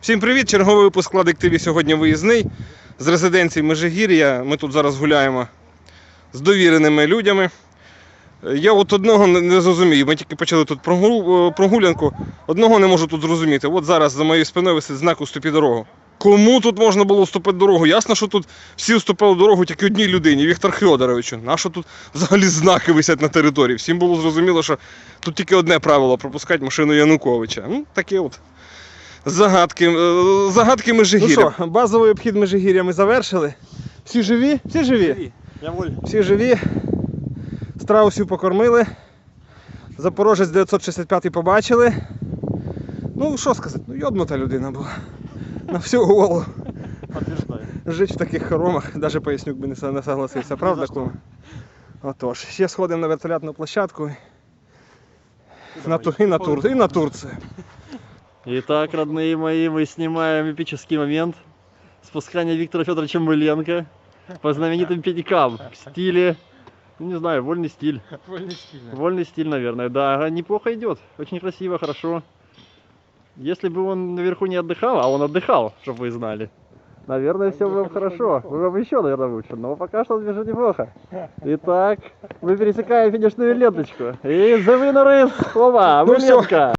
Всім привіт! Черговий випуск «Склад ТВ сьогодні виїзний з резиденції Межигір'я. Ми тут зараз гуляємо з довіреними людьми. Я от одного не- зрозумію. Ми тільки почали тут е, прогулянку. Одного не можу тут зрозуміти. От зараз за моєю спиною висить знак «Уступі дорогу. Кому тут можна було уступити дорогу? Ясно, що тут всі уступили дорогу тільки одній людині, Віктор Фьодоровичу. Нащо тут взагалі знаки висять на території? Всім було зрозуміло, що тут тільки одне правило пропускати машину Януковича. Ну, таке от. Загадки, е, загадки Межигір'я. Ну що, базовий обхід Межигір'я ми завершили. Всі живі? Всі живі? Я воль. Всі живі. Страусів покормили. Запорожець 965 побачили. Ну, що сказати, ну йобнута людина була. На всю голову. Жить в таких хоромах, навіть пояснюк би не согласився, правда, за кум? Отож, ще сходимо на вертолятну площадку і на, і на, Тур, і на Турцію. Итак, родные мои, мы снимаем эпический момент спускания Виктора Федоровича Мыленко по знаменитым пенькам в стиле, ну, не знаю, вольный стиль. Вольный стиль. Вольный стиль, наверное, да, неплохо идет, очень красиво, хорошо. Если бы он наверху не отдыхал, а он отдыхал, чтобы вы знали, наверное, все было бы хорошо. Было бы еще, наверное, лучше, но пока что движет неплохо. Итак, мы пересекаем финишную ленточку. И the winner is Ну. Мыленко.